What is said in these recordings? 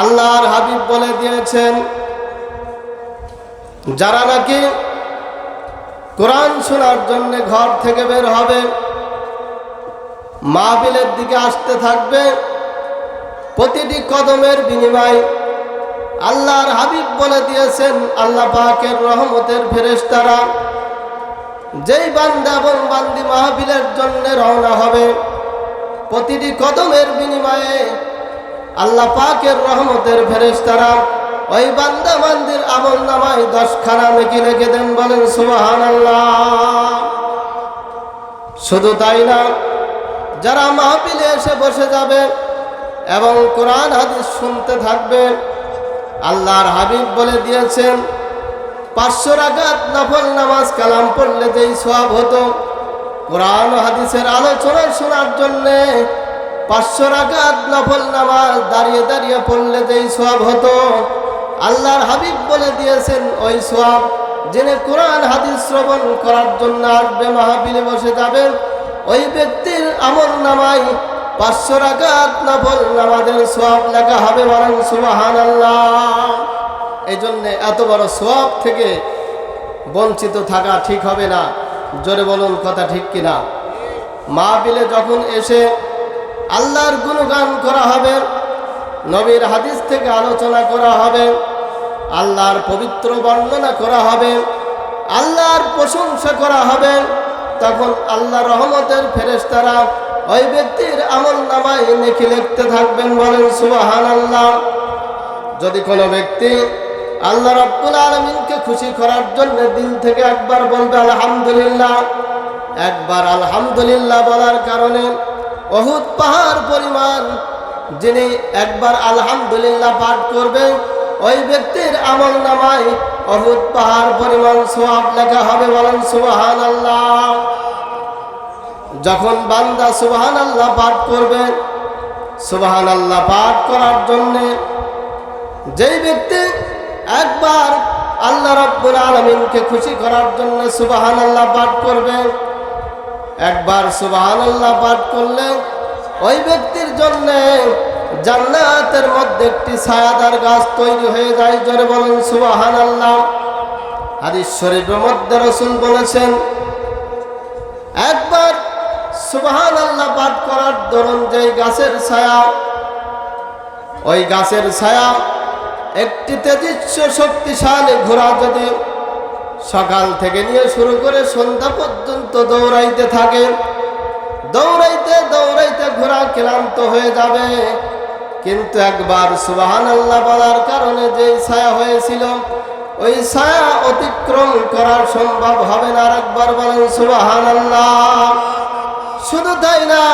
আল্লাহর হাবিব বলে দিয়েছেন, যারা নাকি কোরআন শোনার জন্য ঘর থেকে বের হবে মাহবিলের দিকে আসতে থাকবে, প্রতিটি কদমের বিনিময় আল্লাহর হাবিব বলে দিয়েছেন, আল্লাহ পাকের রহমতের ফেরেশতারা, যেই বান্দা এবং বান্দি মাহবিলের জন্য রওনা হবে, প্রতিটি কদমের বিনিময়ে আল্লাহ পাকের রহমতের ফেরেশতারা ওই বান্দা বান্দির আমল নামায় দশখানা নেকি রেখে দেন বলেন সুবাহান আল্লাহ শুধু তাই না, যারা মাহফিলে এসে বসে যাবে এবং কোরআন, হাদিস শুনতে থাকবে, আল্লাহর হাবিব বলে দিয়েছেন, পাঁচশো রাকাত নফল নামাজ কালাম পড়লে যেই সব হতো, কোরআন হাদিসের আলোচনা শোনার জন্যে পাঁচশো রাকাত নফল নামাজ দাঁড়িয়ে দাঁড়িয়ে পড়লে যেই সব হতো, আল্লাহর হাবিব বলে দিয়েছেন, ওই সব জেনে কোরআন, হাদিস শ্রবণ করার জন্য আসবে, মাহফিলে বসে যাবেন, ওই ব্যক্তির আমল নামাই পাঁচশো রাকাত নফল নামাজের সব লেখা হবে বরং সুবাহান আল্লাহ এই জন্যে এত বড় সব থেকে বঞ্চিত থাকা ঠিক হবে না। জোরে বলুন কথা ঠিক কিনা? মা বিলে যখন এসে আল্লাহর গুণগান করা হবে, নবীর হাদিস থেকে আলোচনা করা হবে, আল্লাহর পবিত্র বর্ণনা করা হবে, আল্লাহর প্রশংসা করা হবে, তখন আল্লাহ রহমতের ফেরেশতারা ওই ব্যক্তির আমল নামায় নেকি লিখতে থাকবেন, বলেন সুবাহান আল্লাহ যদি কোনো ব্যক্তি আল্লাহ রব্বুল আলমিনকে খুশি করার জন্য দিল থেকে একবার বলবে, আলহামদুলিল্লাহ, একবার আলহামদুলিল্লাহ বলার কারণে অহুত পাহাড় পরিমাণ যিনি একবার আলহামদুলিল্লাহ পাঠ করবে, ওই ব্যক্তির আমল নামায় অহুত পাহাড় পরিমাণ সোয়াব লেখা হবে বলেন সুবাহান আল্লাহ যখন বান্দা সুবাহান আল্লাহ পাঠ করবে সুবাহান আল্লাহ পাঠ করার জন্যে যেই ব্যক্তি একবার আল্লাহ রব্বুল আলমিনকে খুশি করার জন্য সুবাহান আল্লাহ পাঠ করবে একবার সুবাহান আল্লাহ পাঠ করলে ওই ব্যক্তির জন্য জান্নাতের মধ্যে একটি ছায়াদার গাছ তৈরি হয়ে যায়। জোরে বলেন সুবাহান আল্লাহ হাদিস শরীফের মধ্যে রসুল বলেছেন, একবার সুবাহান আল্লাহ পাঠ করার দরুন যেই গাছের ছায়া, ওই গাছের ছায়া একটি তেজস্ব শক্তিশালী ঘোড়া যদি সকাল থেকে নিয়ে শুরু করে সন্ধ্যা পর্যন্ত দৌড়াইতে থাকেন দৌড়াইতে দৌড়াইতে ঘোরা ক্লান্ত হয়ে যাবে। কিন্তু একবার সুবাহান আল্লাহ বলার কারণে যে ছায়া হয়েছিল, ওই ছায়া অতিক্রম করা সম্ভব হবে না। আর একবার বলেন সুবাহান আল্লাহ শুধু তাই না,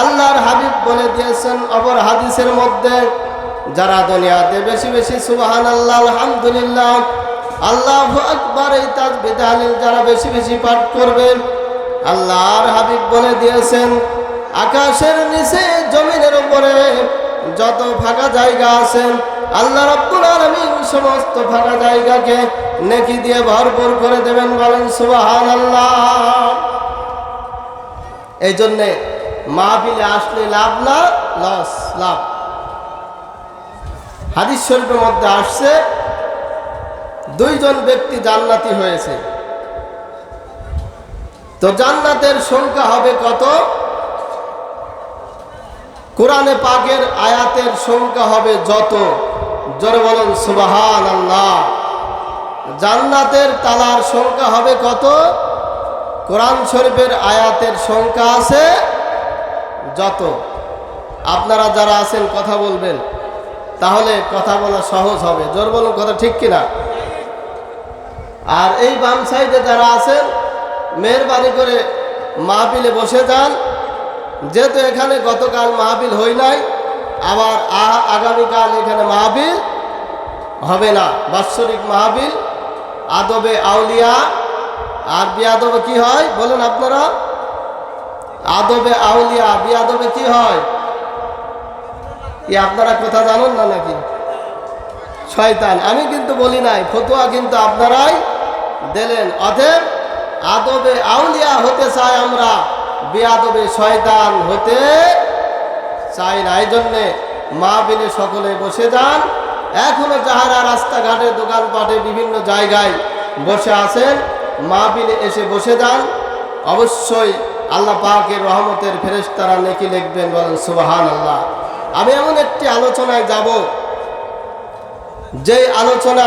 আল্লাহর হাবিব বলে দিয়েছেন অপর হাদিসের মধ্যে, যারা দুনিয়াতে বেশি বেশি সুবাহান আল্লাহ আলহামদুলিল্লাহ আল্লাহ আকবার এই তাজ বিদালিল যারা বেশি বেশি পাঠ করবেন আল্লাহর হাবিব বলে দিয়েছেন, আকাশের নিচে, জমিনের উপরে যত ফাঁকা জায়গা আছেন আল্লাহ রব্বুল আলামিন সমস্ত ফাঁকা জায়গাকে নেকি দিয়ে ভরপুর করে দেবেন বলেন সুবাহান আল্লাহ এই জন্যে মাহফিলে আসলে লাভ না, লস, লাভ। হাদিস শরীফের মধ্যে আসছে দুইজন ব্যক্তি জান্নাতি হয়েছে। তো জান্নাতের সংখ্যা হবে কত? কোরআনে পাকের আয়াতের সংখ্যা হবে যত? জোরে বলুন সুবাহান আল্লাহ জান্নাতের তালার সংখ্যা হবে কত? কোরআন শরীফের আয়াতের সংখ্যা আছে যত। আপনারা যারা আছেন, কথা বলবেন। তাহলে কথা বলা সহজ হবে। জোর বলুন, কথা ঠিক কিনা? আর এই বাম সাইডে যারা আছেন, মেহরবানি করে মাহফিলে বসে যান। যেহেতু এখানে গতকাল মাহফিল হই নাই, আবার আগামীকাল এখানে মাহফিল হবে না, বাৎসরিক মাহফিল। আদবে আউলিয়া, আর বিয়াদবে কি হয় বলেন আপনারা? আদবে আউলিয়া, বিয়াদবে কি হয়? কি আপনারা কথা জানেন না নাকি? শয়তান, আমি কিন্তু বলি নাই, ফতুয়া কিন্তু আপনারাই দিলেন। অতএব আদবে আউলিয়া হতে চাই আমরা। বেয়াদবে শয়তান হতে চাই না। এই জন্যে মাহবিলে সকলে বসে যান। এখনও যাহারা রাস্তাঘাটে, দোকানপাটে, বিভিন্ন জায়গায় বসে আছেন মাহবিলে এসে বসে যান। অবশ্যই আল্লাহ পাকের রহমতের ফেরেশতারা নেকি লিখবেন, বলেন সুবাহান আল্লাহ আমি এমন একটি আলোচনায় যাব, যেই আলোচনা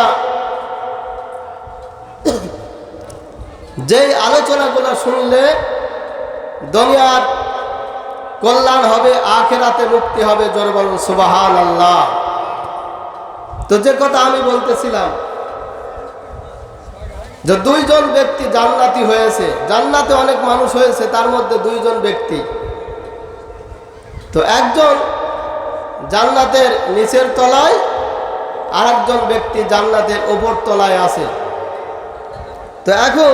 যেই আলোচনাগুলো শুনলে দুনিয়ার কল্যাণ হবে, আখেরাতে মুক্তি হবে, জোর বলুন সুবাহান আল্লাহ তো যে কথা আমি বলতেছিলাম, যে দুইজন ব্যক্তি জান্নাতি হয়েছে, জান্নাতে অনেক মানুষ হয়েছে, তার মধ্যে দুইজন ব্যক্তি। তো একজন জান্নাতের নিচের তলায় আর একজন ব্যক্তি জান্নাতের ওপর তলায় আছে। তো এখন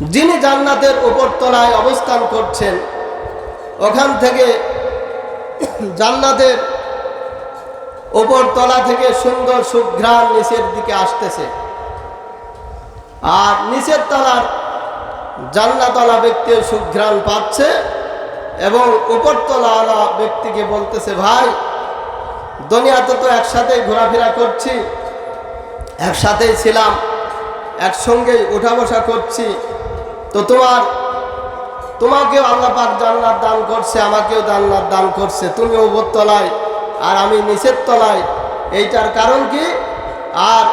যিনি জান্নাতের উপর তলায় অবস্থান করছেন, ওখান থেকে জান্নাতের উপর তলা থেকে সুন্দর সুঘ্রাণ নিচের দিকে আসতেছে। আর নিচের তলার জান্নাতলা ব্যক্তির সুঘ্রাণ পাচ্ছে এবং উপরতলাওয়ালা ব্যক্তিকে বলতেছে, ভাই, দুনিয়াতে তো একসাথেই ঘোরাফেরা করছি, একসাথেই ছিলাম, একসঙ্গেই উঠা বসা করছি তো তোমার, তোমাকেও আল্লাহ পাক জান্নাত দান করছে, আমাকেও জান্নাত দান করছে। তুমি ওপর তলায় আর আমি নিচের তলায়। এইটার কারণ কি? আর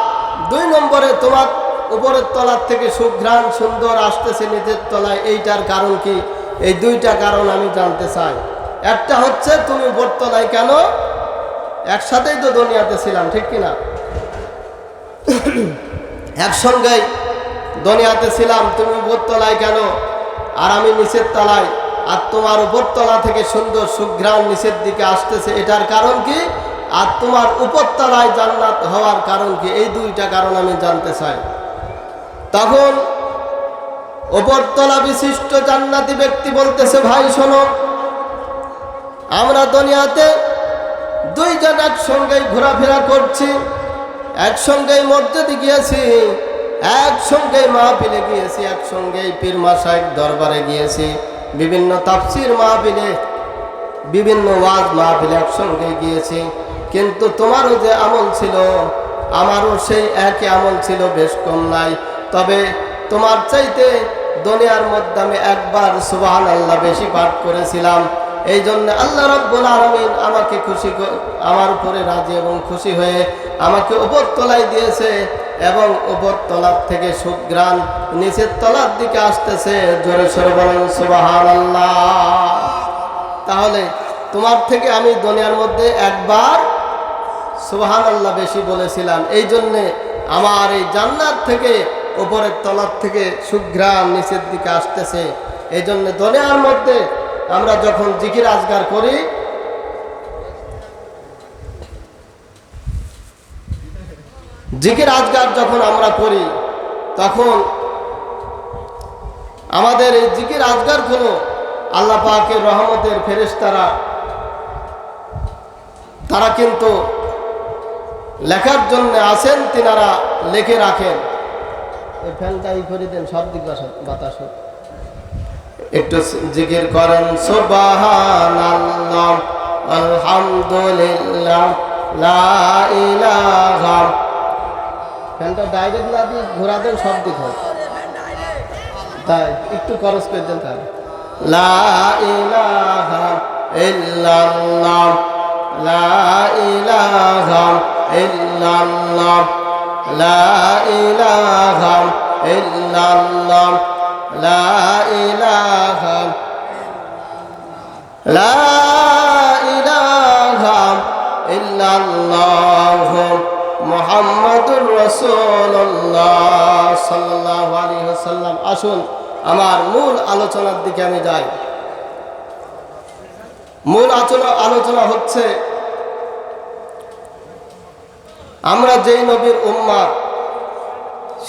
দুই নম্বরে তোমার উপরের তলার থেকে সুঘ্রাণ সুন্দর আসতেছে নিচের তলায়। এইটার কারণ কি? এই দুইটা কারণ আমি জানতে চাই। একটা হচ্ছে তুমি উপর তলায় কেন? একসাথেই তো দুনিয়াতে ছিলাম, ঠিক কিনা? একসঙ্গেই দুনিয়াতে ছিলাম, তুমি উপর তলায় কেন? আর আমি নিচের তলায়, আর তোমার উপর তলা থেকে সুন্দর সুঘ্রাণ নিচের দিকে আসতেছে। এটার কারণ কি? আর তোমার উপরতলায় জান্নাত হওয়ার কারণ কি? এই দুইটা কারণ আমি জানতে চাই। তখন উপরতলা বিশিষ্ট জান্নাতি ব্যক্তি বলতেছে, ভাই, শোনো, আমরা দুনিয়াতে দুইজন একসঙ্গেই ঘোরাফেরা করছি, একসঙ্গেই মসজিদে গিয়েছি একসঙ্গেই মাহফিলে গিয়েছি, একসঙ্গেই পীর মাসাইক দরবারে গিয়েছি। বিভিন্ন তাফসির মাহফিলে, বিভিন্ন ওয়াজ মাহফিলে একসঙ্গে গিয়েছি। কিন্তু তোমারও যে আমল ছিল, আমারও সেই একই আমল ছিল, বেশ কম নাই। তবে তোমার চাইতে দুনিয়ার মধ্যে আমি একবার সুবাহান আল্লাহ বেশি পাঠ করেছিলাম। এই জন্য আল্লাহ রব্বুল আলমিন আমাকে খুশি আমার উপরে রাজি এবং খুশি হয়ে আমাকে উপর তলায় দিয়েছে। এবং উপর তলার থেকে সুগ্রাণ নিচের তলার দিকে আসতেছে। জোরে সরে বলেন সুবাহান তাহলে তোমার থেকে আমি দুনিয়ার মধ্যে একবার সুবাহান আল্লাহ বেশি বলেছিলাম। এই জন্যে আমার এই জান্নাত থেকে, উপরের তলার থেকে সুঘ্রাণ নিচের দিকে আসতেছে। এই জন্য দুনিয়ার মধ্যে আমরা যখন জিকির আজগার করি জিকির আজগার যখন আমরা করি, তখন আমাদের এই জিকির আজগার কোনো আল্লাহ পাকের রহমতের ফেরেশতারা, তারা কিন্তু লেখার জন্য আসেন তিনারা লেখে রাখেন। এই করে দেন, সব দিক বাতাস একটু জিকির করেন, সুবহানাল্লাহ, আলহামদুলিল্লাহ, লা ইলাহা ফ্যানটা ডাইরেক্ট না দিয়ে ঘোরা দেন সব দিক হোক তাই একটু খরচ করে দেন তাহলে। লা ইলাহা ইল্লাল্লাহ, লা ইলাহা লা ইলাহা ইল্লাল্লাহ, লা ইলাহা লা ইলাহা ইল্লাল্লাহ মুহাম্মাদুর ওয়াসাল্লাম, আসুন আমার মূল আলোচনার দিকে আমি যাই। মূল আলোচনা আলোচনা হচ্ছে, আমরা যেই নবীর উম্মা,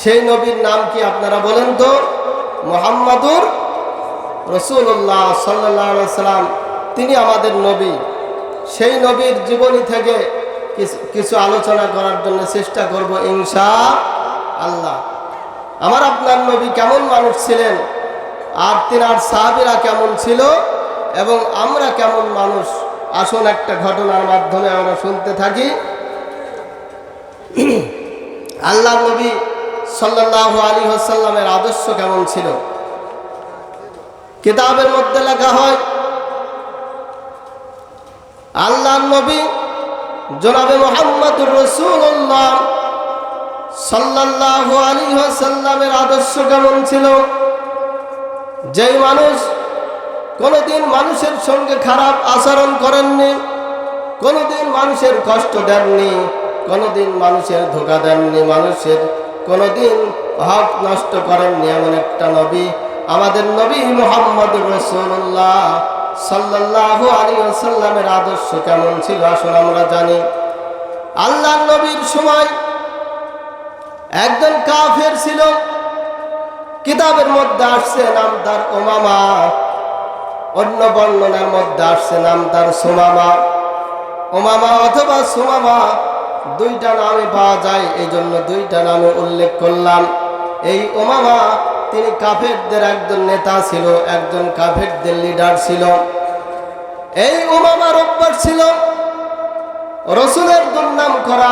সেই নবীর নাম কি আপনারা বলেন তো? মোহাম্মদুর রসুল্লাহ সাল্লাহ সাল্লাম তিনি আমাদের নবী। সেই নবীর জীবনী থেকে কিছু- আলোচনা করার জন্য চেষ্টা করব ইনশা আল্লাহ। আমার আপনার নবী কেমন মানুষ ছিলেন? আর তিনার সাহাবিরা কেমন ছিল? এবং আমরা কেমন মানুষ? আসুন একটা ঘটনার মাধ্যমে আমরা শুনতে থাকি। আল্লাহ নবী সাল্লাহ আলী হাসাল্লামের আদর্শ কেমন ছিল? কিতাবের মধ্যে লেখা হয় আল্লাহ নবী জনাবে মোহাম্মদুর রসুল্লাহ সাল্লাহ আলী হাসাল্লামের আদর্শ কেমন ছিল? যেই মানুষ কোনোদিন মানুষের সঙ্গে খারাপ আচরণ করেননি, কোনোদিন মানুষের কষ্ট দেননি, কোনোদিন মানুষের ধোকা দেননি, মানুষের কোনোদিন হক নষ্ট করেননি এমন একটা নবী। আমাদের নবী মোহাম্মদ রসুল্লাহ সাল্লাহ আলী আসাল্লামের আদর্শ কেমন ছিল আসলে আমরা জানি। আল্লাহ নবীর সময় একজন কাফের ছিল, কিতাবের মধ্যে আসছে নাম তার ওমামা, অন্য বর্ণনার মধ্যে আসছে নাম তার সোমামা। ওমামা অথবা সোমামা, দুইটা নামে পাওয়া যায় এই জন্য দুইটা নামে উল্লেখ করলাম। এই ওমামা তিনি কাফেরদের একজন নেতা ছিল, একজন কাফেরদের লিডার ছিল। এই ওমামার অভ্যাস ছিল। রসুলের দুর্নাম করা,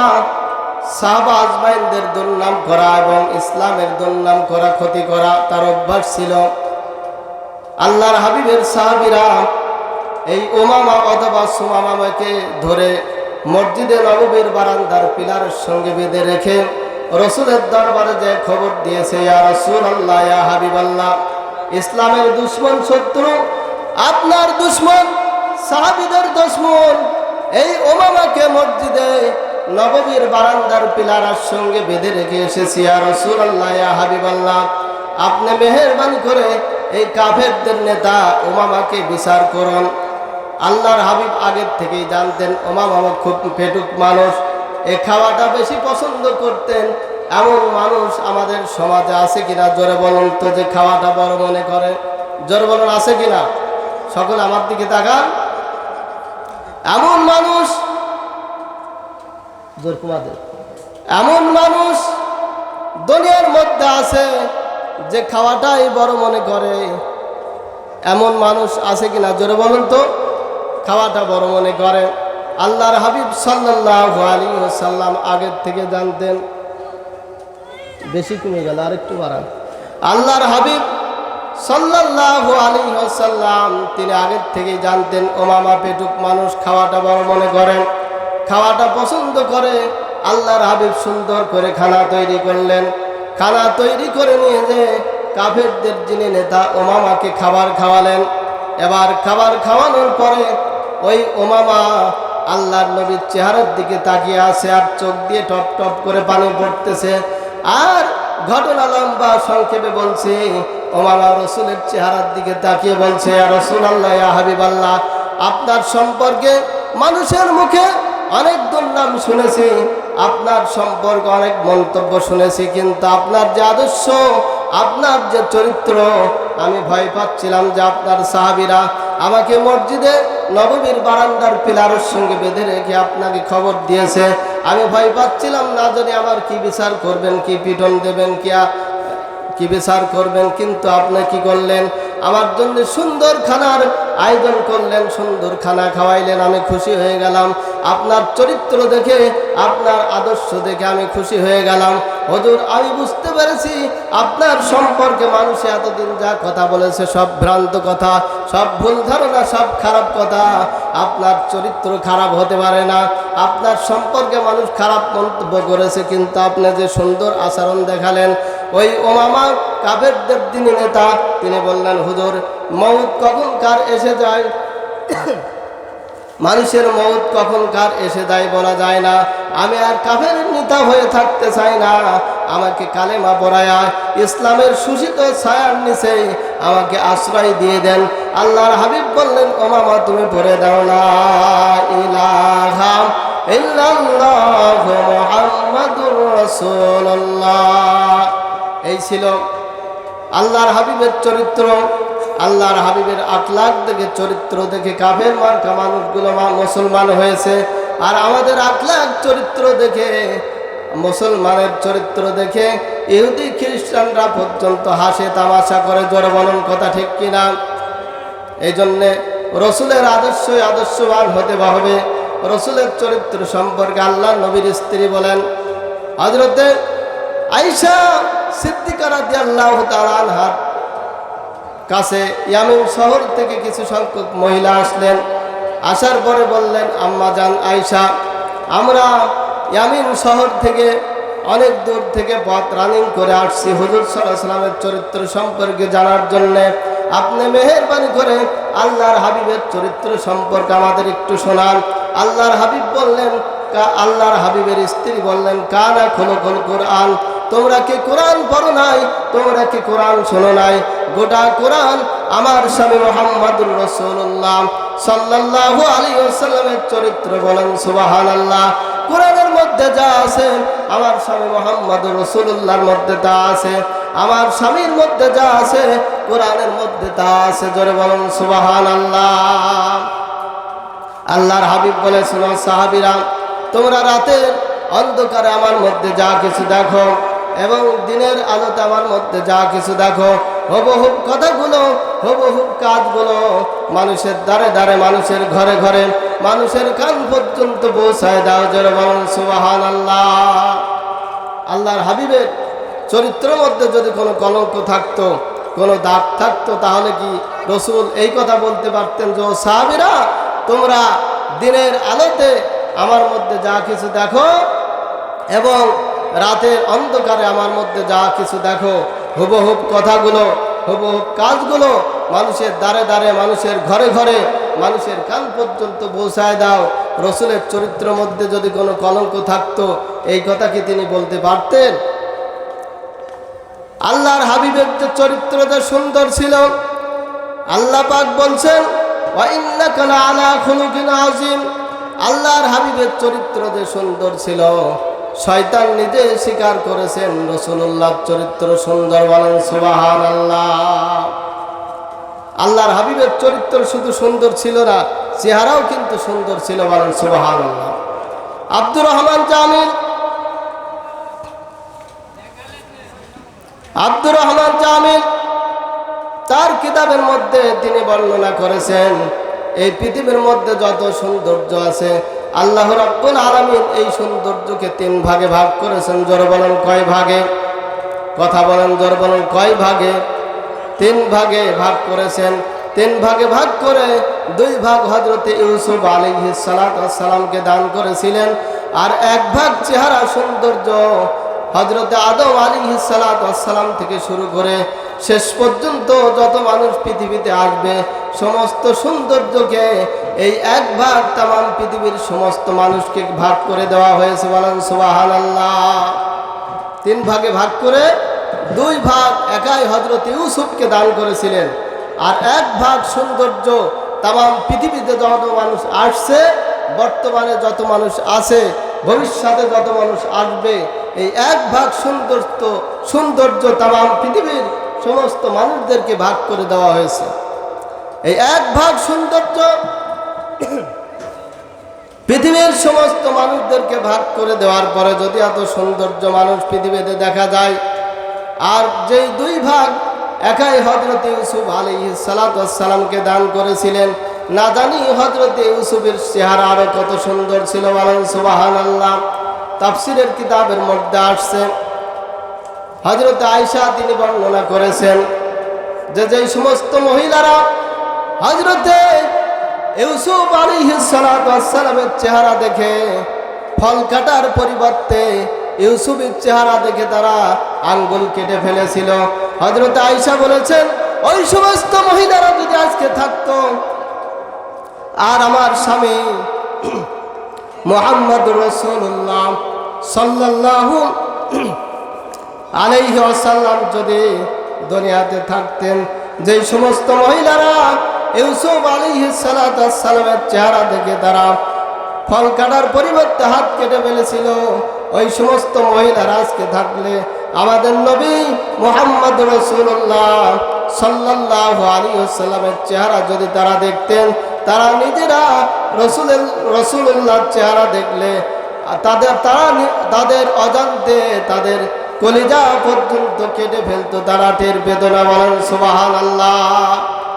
সাহাবা আজমাইনদের দুর্নাম করা এবং ইসলামের দুর্নাম করা, ক্ষতি করা তার অভ্যাস ছিল। আল্লাহর হাবিবের সাহাবিরা এই ওমামা অথবা সুমামামাকে ধরে মসজিদের নববীর বারান্দার পিলারের সঙ্গে বেঁধে রেখে রসুলের দরবারে যে খবর দিয়েছে ইসলামের দুশ্মন শত্রু, আপনার দুশ্মন, সাহাবিদের দুশ্মন, এই ওমামাকে মসজিদে নবমীর বারান্দার পিলারার সঙ্গে বেঁধে রেখে এসেছি আর রসুল আল্লাহ আপনি মেহরবানি করে এই কাফেরদের নেতা ওমামাকে বিচার করুন। আল্লাহর হাবিব আগের থেকেই জানতেন, ওমামা খুব পেটুক মানুষ এই খাওয়াটা বেশি পছন্দ করতেন। এমন মানুষ আমাদের সমাজে আছে কিনা? জোরে বলুন তো যে খাওয়াটা বড় মনে করে। জোরে বলুন, আছে কিনা? সকলে আমার দিকে তাকান। এমন মানুষ এমন মানুষ দুনিয়ার মধ্যে আছে যে খাওয়াটাই বড় মনে করে। এমন মানুষ আছে কিনা? জোরে বলুন তো। খাওয়াটা বড় মনে করে। আল্লাহর হাবিব সাল্লাহ আলী সাল্লাম আগের থেকে জানতেন। বেশি কমে গেল, আরেকটু বাড়ান। আল্লাহর হাবিব সাল্লাহ আলী সাল্লাম তিনি আগের থেকেই জানতেন, ওমামা পেটুক মানুষ খাওয়াটা বড় মনে করেন, খাওয়াটা পছন্দ করে, আল্লাহর হাবিব সুন্দর করে খানা তৈরি করলেন। খানা তৈরি করে নিয়ে যে কাফেরদের যিনি নেতা, ওমামাকে খাবার খাওয়ালেন। এবার খাবার খাওয়ানোর পরে ওই ওমামা আল্লাহর নবীর চেহারার দিকে তাকিয়ে আছে আর চোখ দিয়ে টপ টপ করে পানি পড়তেছে আর ঘটনা লম্বা, সংক্ষেপে বলছে ওমামা রসুলের চেহারার দিকে তাকিয়ে বলছে রসুল আল্লাহ হাবিব আল্লাহ আপনার সম্পর্কে মানুষের মুখে অনেক দুর্নাম শুনেছি, আপনার সম্পর্কে অনেক মন্তব্য শুনেছি, কিন্তু আপনার যে আদর্শ আপনার যে চরিত্র, আমি ভয় পাচ্ছিলাম যে আপনার সাহাবিরা আমাকে মসজিদে নবমীর বারান্দার পিলারের সঙ্গে বেঁধে রেখে আপনাকে খবর দিয়েছে। আমি ভয় পাচ্ছিলাম না জানি আমার কি বিচার করবেন, কি পিটন দেবেন, কি কি বিচার করবেন? কিন্তু আপনি কি করলেন? আমার জন্য সুন্দর খানার আয়োজন করলেন, সুন্দর খানা খাওয়াইলেন, আমি খুশি হয়ে গেলাম। আপনার চরিত্র দেখে, আপনার আদর্শ দেখে আমি খুশি হয়ে গেলাম। হজুর, আমি বুঝতে পেরেছি আপনার সম্পর্কে মানুষ এতদিন যা কথা বলেছে সব ভ্রান্ত কথা, সব ভুল ধারণা, সব খারাপ কথা। আপনার চরিত্র খারাপ হতে পারে না। আপনার সম্পর্কে মানুষ খারাপ মন্তব্য করেছে, কিন্তু আপনি যে সুন্দর আচরণ দেখালেন ওই ওমামা কাবেরদের তিনি নেতা, তিনি বললেন, হুজুর মৌত কখন কার এসে যায়? মানুষের মৌত কখন কার এসে যায় বলা যায় না। আমি আর কাফের নেতা হয়ে থাকতে চাই না। আমাকে কালেমা পড়ায়া ইসলামের সুশীত ছায়ার নিচে আমাকে আশ্রয় দিয়ে দেন। আল্লাহর হাবিব বললেন, ওমামা, তুমি পড়ে দাও না ইলাহা ইল্লাল্লাহু মুহাম্মাদুর রাসূলুল্লাহ। এই ছিল আল্লাহর হাবিবের চরিত্র, আল্লাহর হাবিবের আখলাখ দেখে চরিত্র দেখে কাফের মার্কা মানুষগুলো মুসলমান হয়েছে। আর আমাদের আখলাখ চরিত্র দেখে, মুসলমানের চরিত্র দেখে ইহুদি খ্রিস্টানরা পর্যন্ত হাসে তামাশা করে জোর বলুন কথা ঠিক কিনা? এই জন্যে রসুলের আদর্শই আদর্শবান হতে হবে। রসুলের চরিত্র সম্পর্কে আল্লাহ নবীর স্ত্রী বলেন হজরতে আইসা সিদ্দিকারা দিয়ে আল্লাহ কাছে ইয়ামিন শহর থেকে কিছু সংখ্যক মহিলা আসলেন। আসার পরে বললেন, আম্মা জান আয়সা আমরা ইয়ামিন শহর থেকে অনেক দূর থেকে পথ রানিং করে আসছি হুজুর সাল্লামের চরিত্র সম্পর্কে জানার জন্যে। আপনি মেহরবানি করে আল্লাহর হাবিবের চরিত্র সম্পর্কে আমাদের একটু শোনান। আল্লাহর হাবিব বললেন আল্লাহর হাবিবের স্ত্রী বললেন, কানা খোলো খোল কোরআন। তোমরা কি কোরআন পড়ো নাই? তোমরা কি কোরআন শোনো নাই? গোটা কোরআন আমার স্বামী মোহাম্মদুর রসুল্লাহ সাল্লাল্লাহু আলাইহি ওয়াসাল্লামের চরিত্র বলেন, সুবহানাল্লাহ। কোরআনের মধ্যে যা আছে, আমার স্বামী মোহাম্মদুর রসুল্লাহর মধ্যে তা আছে। আমার স্বামীর মধ্যে যা আছে, কোরআনের মধ্যে তা আছে। জোরে বলেন সুবাহান আল্লাহ আল্লাহর হাবিব বলেছিল সাহাবিরা, তোমরা রাতের অন্ধকারে আমার মধ্যে যা কিছু দেখো এবং দিনের আলোতে আমার মধ্যে যা কিছু দেখো হবহুব কথাগুলো হবহুব কাজগুলো মানুষের দ্বারে দ্বারে, মানুষের ঘরে ঘরে, মানুষের কান পর্যন্ত পৌঁছায় দাও জোরে সুবাহান আল্লাহ আল্লাহর হাবিবের চরিত্রের মধ্যে যদি কোনো কলঙ্ক থাকতো, কোনো দাগ থাকতো, তাহলে কি রসুল এই কথা বলতে পারতেন যে সাহাবিরা, তোমরা দিনের আলোতে আমার মধ্যে যা কিছু দেখো এবং রাতের অন্ধকারে আমার মধ্যে যা কিছু দেখো হুবহুব কথাগুলো হুবহুব কাজগুলো মানুষের দ্বারে দ্বারে, মানুষের ঘরে ঘরে, মানুষের কান পর্যন্ত পৌঁছায় দাও রসুলের চরিত্র মধ্যে যদি কোনো কলঙ্ক থাকতো, এই কথা কি তিনি বলতে পারতেন আল্লাহর হাবিবের যে চরিত্র যে সুন্দর ছিল, আল্লাহ পাক বলছেন। আল্লাহর হাবিবের চরিত্র যে সুন্দর ছিল শয়তান নিজে স্বীকার করেছেন রসুল্লাহর চরিত্র সুন্দর বলেন সুবাহান আল্লাহ আল্লাহর হাবিবের চরিত্র শুধু সুন্দর ছিল না, চেহারাও কিন্তু সুন্দর ছিল বলেন সুবাহান আল্লাহ আব্দুর রহমান জামিল। আব্দুর রহমান জামিল তার কিতাবের মধ্যে তিনি বর্ণনা করেছেন, এই পৃথিবীর মধ্যে যত সৌন্দর্য আছে আল্লাহ রাব্বুল আলামিন এই সৌন্দর্যকে তিন ভাগে ভাগ করেছেন, জোর বলেন কয় ভাগে? কথা বলেন, জোর বলেন কয় ভাগে? তিন ভাগে ভাগ করেছেন, তিন ভাগে ভাগ করে দুই ভাগ হজরতে ইউসুফ আলী সালামকে দান করেছিলেন, আর এক ভাগ চেহারা সৌন্দর্য হজরতে আদম আলী সালাম থেকে শুরু করে শেষ পর্যন্ত যত মানুষ পৃথিবীতে আসবে, সমস্ত সৌন্দর্যকে এই এক ভাগ তাম পৃথিবীর সমস্ত মানুষকে ভাগ করে দেওয়া হয়েছে বলেন সুবাহান আল্লাহ তিন ভাগে ভাগ করে দুই ভাগ একাই হজরত ইউসুফকে দান করেছিলেন। আর এক ভাগ সৌন্দর্য তাম পৃথিবীতে যত মানুষ আসছে, বর্তমানে যত মানুষ আছে, ভবিষ্যতে যত মানুষ আসবে, এই এক ভাগ সৌন্দর্য সৌন্দর্য তাম পৃথিবীর সমস্ত মানুষদেরকে ভাগ করে দেওয়া হয়েছে। এই এক ভাগ সৌন্দর্য পৃথিবীর সমস্ত মানুষদেরকে ভাগ করে দেওয়ার পরে যদি এত সৌন্দর্য মানুষ পৃথিবীতে দেখা যায়, আর যেই দুই ভাগ একাই হজরত ইউসুফ আলী সালাতামকে দান করেছিলেন, না জানি হজরত ইউসুফের চেহারা আরও কত সুন্দর ছিল বলেন আল্লাহ তাফসিরের কিতাবের মধ্যে আসছে হজরত আয়সা তিনি বর্ণনা করেছেন যে যেই সমস্ত মহিলারা হজরতে ইউসুফ আলী সালামের চেহারা দেখে ফল কাটার পরিবর্তে ইউসুফের চেহারা দেখে তারা আঙ্গুল কেটে ফেলেছিল। হজরত আয়সা বলেছেন, ওই সমস্ত মহিলারা যদি আজকে থাকত, আর আমার স্বামী মোহাম্মদ রসুল্লাহ সাল্লাল্লাহু আলাইহি ওয়াসাল্লাম যদি দুনিয়াতে থাকতেন যে সমস্ত মহিলারা ইউসুফ আলাইহি সালামের চেহারা দেখে তারা ফল কাটার পরিবর্তে হাত কেটে ফেলেছিল, ওই সমস্ত মহিলারা আজকে থাকলে আমাদের নবী মোহাম্মদ রসুল্লাহ সাল্লাহ আলী সাল্লামের চেহারা যদি তারা দেখতেন, তারা নিজেরা রসুলের রসুল্লাহর চেহারা দেখলে, তাদের, তারা তাদের অজান্তে তাদের কলিজা পর্যন্ত কেটে ফেলতো তারা টের বেদনা বলেন সুবাহান আল্লাহ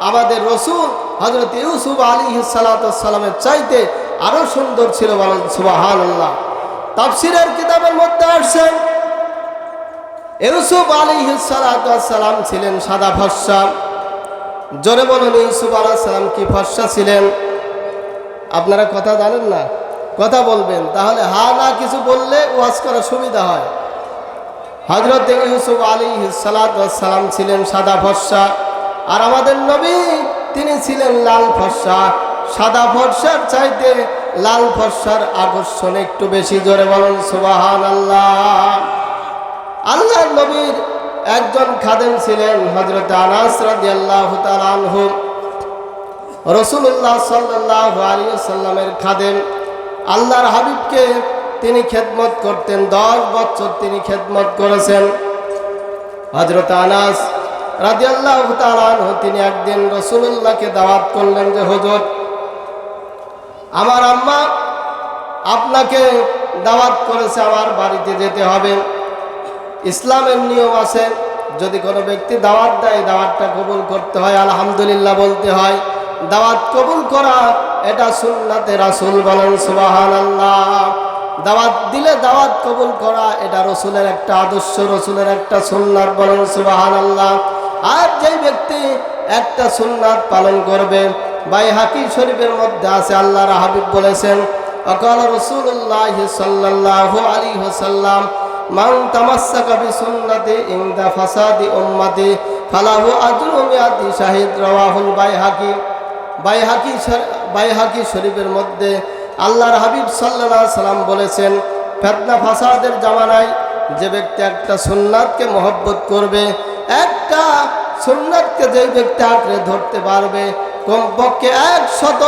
আমাদের রসুল হজরত ইউসুফ আলী সালাতামের চাইতে আরও সুন্দর ছিল বলেন সুবাহান আল্লাহ তাফসিরের কিতাবের মধ্যে আসছেন ইউসুফ আলী সালাম ছিলেন সাদা ফর্সা। জোরে বলুন, ইউসুফ আলাহ সালাম কি ফর্সা ছিলেন? আপনারা কথা জানেন না? কথা বলবেন, তাহলে হা না কিছু বললে ওয়াজ করা সুবিধা হয়। হজরত ইউসুফ আলী সালাম ছিলেন সাদা ফর্সা। আর আমাদের নবী, তিনি ছিলেন লাল ফর্সা। সাদা ফর্সার চাইতে লাল ফর্সার আকর্ষণ একটু বেশি জোরে বলুন সুবাহান আল্লাহ আল্লাহর নবীর একজন খাদেম ছিলেন হজরত আনাস রাদিয়াল্লাহু তাআলা রসুল্লাহ সাল্লাহ আলী সাল্লামের খাদেম। আল্লাহর হাবিবকে তিনি খেদমত করতেন, দশ বছর তিনি খেদমত করেছেন। হজরত আনাস তিনি একদিন রসুল্লাহকে দাওয়াত করলেন যে হজরত আমার আম্মা আপনাকে দাওয়াত করেছে আমার বাড়িতে যেতে হবে। ইসলামের নিয়ম আছে, যদি কোনো ব্যক্তি দাওয়াত দেয়, দাওয়াতটা কবুল করতে হয়, আলহামদুলিল্লাহ বলতে হয়। দাওয়াত কবুল করা, এটা সুন্নাতে রাসুল বলেন সুবাহান আল্লাহ দাওয়াত দিলে দাওয়াত কবুল করা, এটা রসুলের একটা আদর্শ, রসুলের একটা সুন্নাত বলেন সুবাহান আল্লাহ আর যেই ব্যক্তি একটা সুন্নাত পালন করবে, বাই হাকি শরীফের মধ্যে আছে আল্লাহ হাবিব বলেছেন, অকাল রসুল্লাহ সাল্লাহ আলী হাসাল্লাম মান তামাসাকা বিসুন্নতি ইনদা ফাসাদি উম্মতি, ফালাহু আজরু মিয়াতি শাহিদ রাওয়াহুল বাইহাকি। বাইহাকি বাইহাকি শরীফের মধ্যে আল্লাহর হাবিব আলাইহি সাল্লাম বলেছেন, ফেতনা ফাসাদের জামানায় যে ব্যক্তি একটা সুন্নাতকে মহব্বত করবে, একটা সুন্নাতকে যে ব্যক্তি আঁকড়ে ধরতে পারবে, কমপক্ষে একশত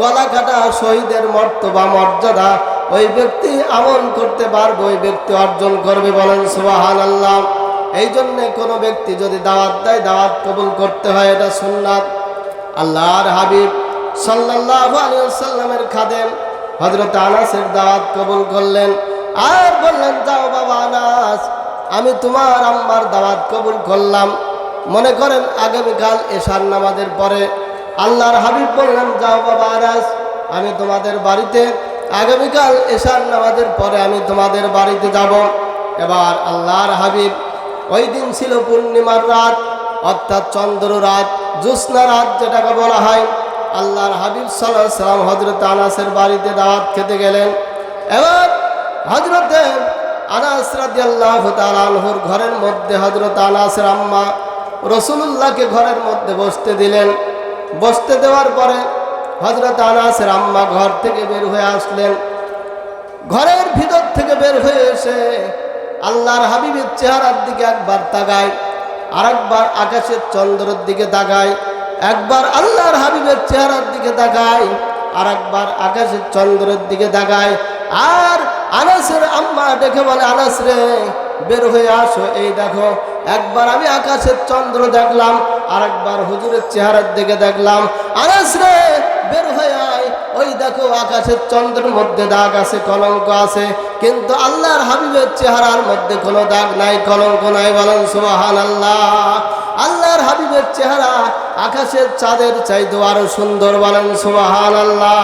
গলা কাটা শহীদের মর্তবা মর্যাদা ওই ব্যক্তি আমল করতে পারবে, ওই ব্যক্তি অর্জন করবে বলেন সুবাহান আল্লাহ এই জন্যে কোনো ব্যক্তি যদি দাওয়াত দেয়, দাওয়াত কবুল করতে হয়, এটা সুন্নাত। আল্লাহর হাবিব সাল্লাহ খাদেম হজরত আনাসের দাওয়াত কবুল করলেন। আর বললেন, যাও বাবা আনাস, আমি তোমার আম্মার দাওয়াত কবুল করলাম। মনে করেন আগামীকাল এশার নামাজের পরে আল্লাহর হাবিব বললেন, যাও বাবা আনাস, আমি তোমাদের বাড়িতে আগামীকাল এশার নামাজের পরে আমি তোমাদের বাড়িতে যাব। এবার আল্লাহর হাবিব, ওই দিন ছিল পূর্ণিমার রাত, অর্থাৎ চন্দ্র রাত জ্যোৎস্না রাত যেটাকে বলা হয় আল্লাহর হাবিব সাল্লাহ সাল্লাম হজরত আনাসের বাড়িতে দাওয়াত খেতে গেলেন। এবার হজরতে আনাস রাদি আল্লাহ তালহুর ঘরের মধ্যে হজরত আনাসের আম্মা রসুল্লাহকে ঘরের মধ্যে বসতে দিলেন। বসতে দেওয়ার পরে হজরত আনাসের আম্মা ঘর থেকে বের হয়ে আসলেন। ঘরের ভিতর থেকে বের হয়ে এসে আল্লাহর হাবিবের চেহারার দিকে একবার তাকায়, আরেকবার আকাশের চন্দ্রের দিকে তাকায়। একবার আল্লাহর হাবিবের চেহারার দিকে তাকায় আর একবার আকাশের চন্দ্রের দিকে তাকায়। আর আনাসের আম্মা দেখে বলে, আনাস রে, বের হয়ে আসো। এই দেখো, একবার আমি আকাশের চন্দ্র দেখলাম আর একবার হুজুরের চেহারার দিকে দেখলাম। আনাস রে, বের হয়ে আয়। ওই দেখো, আকাশের চন্দ্রের মধ্যে দাগ আছে, কলঙ্ক আছে। কিন্তু আল্লাহর হাবিবের চেহারার মধ্যে কোনো দাগ নাই, কলঙ্ক নাই। বলেন সুবাহান আল্লাহ আল্লাহর হাবিবের চেহারা আকাশের চাঁদের চাইতো আরও সুন্দর বলেন সুবাহান আল্লাহ